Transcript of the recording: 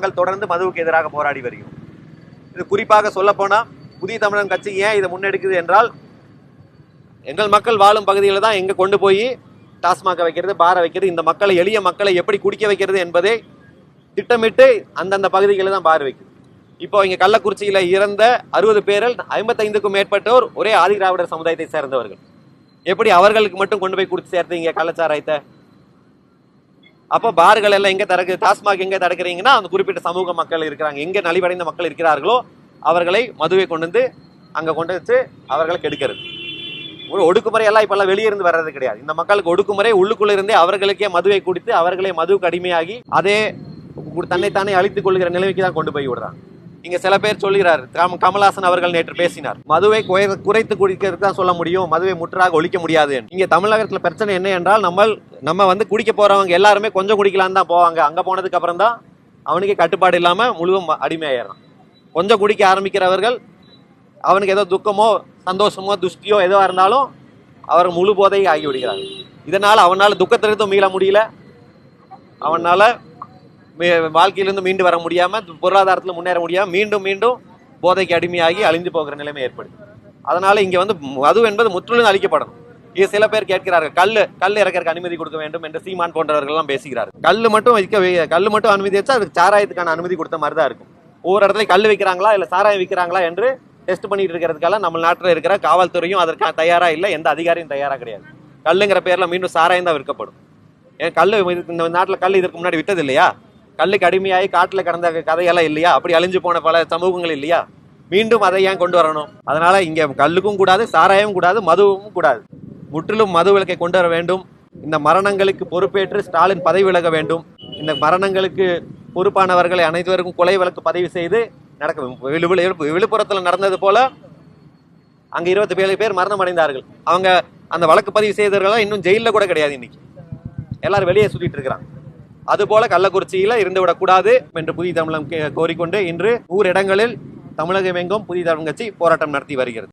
நாங்கள் தொடர்ந்து மதுவுக்கு எதிராக போராடி வருகிறோம். இது குறிப்பாக சொல்லப்போனால் புதிய தமிழகம் கட்சி ஏன் இதை முன்னெடுக்குது என்றால் எங்கள் மக்கள் வாழும் பகுதியில் தான் எங்கே கொண்டு போய் டாஸ்மாக வைக்கிறது பார வைக்கிறது இந்த மக்களை எளிய மக்களை எப்படி குடிக்க வைக்கிறது என்பதை திட்டமிட்டு அந்தந்த பகுதிகளில் தான் பார் வைக்குது. இப்போ இங்க கள்ளக்குறிச்சியில் இறந்த அறுபது பேரில் ஐம்பத்தைந்துக்கும் மேற்பட்டோர் ஒரே ஆதிதிராவிடர் சமுதாயத்தை சேர்ந்தவர்கள். எப்படி அவர்களுக்கு மட்டும் கொண்டு போய் கொடுத்து சேர்த்தீங்க கள்ளச்சாராயத்தை அப்போ பார்கள் எல்லாம் எங்கே தடுக்கு டாஸ்மாக் எங்கே தடுக்கிறீங்கன்னா அந்த குறிப்பிட்ட சமூக மக்கள் இருக்கிறாங்க. எங்கே நலிவடைந்த மக்கள் இருக்கிறார்களோ அவர்களை மதுவை கொண்டு வந்து அங்கே கொண்டு வச்சு அவர்களை கெடுக்கிறது. ஒரு ஒடுக்குமுறை எல்லாம் இப்பெல்லாம் வெளியே இருந்து வர்றது கிடையாது. இந்த மக்களுக்கு ஒடுக்குமுறை உள்ளுக்குள்ளே இருந்தே அவர்களுக்கே மதுவை குடித்து அவர்களே மதுவுக்கு அடிமையாகி அதே தன்னைத்தானே அழித்துக் கொள்கிற நிலைமைக்கு தான் கொண்டு போய் விடுறாங்க. இங்க சில பேர் சொல்கிறார் கம்- கமல்ஹாசன் அவர்கள் நேற்று பேசினார். மதுவை குறை- குறைத்து குடிக்கிறது தான் சொல்ல முடியும் மதுவை முற்றாக ஒழிக்க முடியாது இங்க தமிழகத்துல பிரச்சனை என்ன என்றால் நம்ம நம்ம வந்து குடிக்க போறவங்க எல்லாருமே கொஞ்சம் குடிக்கலாம் தான் போவாங்க. அங்க போனதுக்கு அப்புறம் தான் அவனுக்கு கட்டுப்பாடு இல்லாம முழுவதும் அடிமையாயிடுறான். கொஞ்சம் குடிக்க ஆரம்பிக்கிறவர்கள் அவனுக்கு ஏதோ துக்கமோ சந்தோஷமோ துஷ்டியோ எதுவாக இருந்தாலும் அவர் முழு போதை ஆகி விடுகிறார் இதனால் அவனால் துக்கத்திலிருந்து மீள முடியல. அவனால் வாழ்க்கையிலிருந்து மீண்டு வர முடியாம பொருளாதாரத்தில் முன்னேற முடியாம மீண்டும் மீண்டும் போதைக்கு அடிமையாகி அழிந்து போகிற நிலைமை ஏற்படுது. அதனால இங்க வந்து மது என்பது முற்றிலும் அழிக்கப்படணும் இது சில பேர் கேட்கிறார்கள் கல் கல் இறக்கறதுக்கு அனுமதி கொடுக்க வேண்டும் என்று சீமான் போன்றவர்கள் எல்லாம் பேசுகிறார்கள். கல் மட்டும் வைக்க கல் மட்டும் அனுமதி வச்சா அதுக்கு சாராயத்துக்கான அனுமதி கொடுத்த மாதிரி தான் இருக்கும். ஒவ்வொரு இடத்துல கல் வைக்கிறாங்களா இல்ல சாராயம் விற்கிறாங்களா என்று டெஸ்ட் பண்ணிட்டு இருக்கிறதுக்கெல்லாம் நம்ம நாட்டில் இருக்கிற காவல்துறையும் அதற்கு தயாரா இல்லை எந்த அதிகாரியும் தயாரா கிடையாது. கல்லுங்கிற பேர்ல மீண்டும் சாராயம் தான் விற்கப்படும். ஏன் கல் இந்த நாட்டில் கல் இதற்கு முன்னாடி விட்டது இல்லையா? கல்லுக்கு அடிமையாகி காட்டில் கடந்த கதையெல்லாம் இல்லையா? அப்படி அழிஞ்சு போன பல சமூகங்கள் இல்லையா? மீண்டும் அதை ஏன் கொண்டு வரணும்? அதனால இங்கே கல்லுக்கும் கூடாது சாராயமும் கூடாது மதுவும் கூடாது. முற்றிலும் மது விலக்கை கொண்டு வர வேண்டும். இந்த மரணங்களுக்கு பொறுப்பேற்று ஸ்டாலின் பதவி விலக வேண்டும். இந்த மரணங்களுக்கு பொறுப்பானவர்களை அனைத்துவருக்கும் கொலை வழக்கு பதிவு செய்து நடக்க விழுப்புரத்தில் நடந்தது போல அங்கே இருபத்தி ஏழு பேர் மரணம் அடைந்தார்கள். அவங்க அந்த வழக்கு பதிவு செய்தவர்கள்லாம் இன்னும் ஜெயிலில் கூட கிடையாது இன்னைக்கு. எல்லாரும் வெளியே சுற்றிட்டு இருக்கிறாங்க. அதுபோல கள்ளக்குறிச்சியில இருந்து விடக்கூடாது என்று புதிய தமிழகம் கே- கோரிக்கொண்டு இன்று ஊர் இடங்களில் தமிழகம் எங்கும் புதிய தமிழ் கட்சி போராட்டம் நடத்தி வருகிறது.